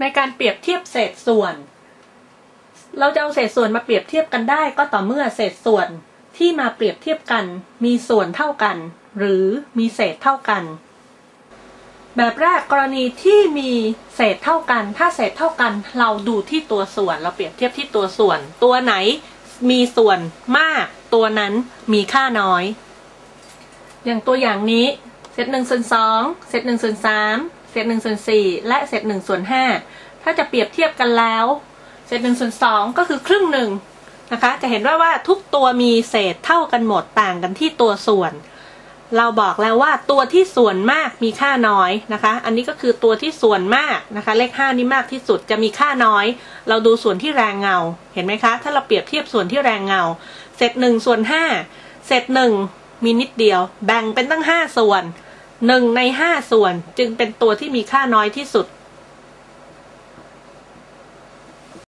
ในการเปรียบเทียบเศษส่วน เราจะเอาเศษส่วนมาเปรียบเทียบกันได้ก็ต่อเมื่อเศษส่วนที่มาเปรียบเทียบกันมีส่วนเท่ากัน หรือมีเศษเท่ากัน แบบแรกกรณีที่มีเศษเท่ากัน ถ้าเศษเท่ากัน เราดูที่ตัวส่วน เราเปรียบเทียบที่ตัวส่วน ตัวไหนมีส่วนมาก ตัวนั้นมีค่าน้อย อย่างตัวอย่างนี้เศษหนึ่งส่วนสองเศษหนึ่งส่วนสาม เศษหนึ่งส่วนสี่และเศษหนึ่งส่วนห้าถ้าจะเปรียบเทียบกันแล้ว เศษหนึ่งส่วนสองก็คือครึ่งหนึ่งนะคะ จะเห็นว่าว่าทุกตัวมีเศษเท่ากันหมดต่างกันที่ตัวส่วน เราบอกแล้วว่าตัวที่ส่วนมากมีค่าน้อยนะคะ อันนี้ก็คือตัวที่ส่วนมากนะคะ เลข5นี่มากที่สุดจะมีค่าน้อย เราดูส่วนที่แรงเงา เห็นไหมคะ ถ้าเราเปรียบเทียบส่วนที่แรงเงา เศษหนึ่งส่วนห้าเศษหนึ่งมีนิดเดียว แบ่งเป็นตั้งห้าส่วน หนึ่งในห้าส่วนจึงเป็นตัวที่มีค่าน้อยที่สุด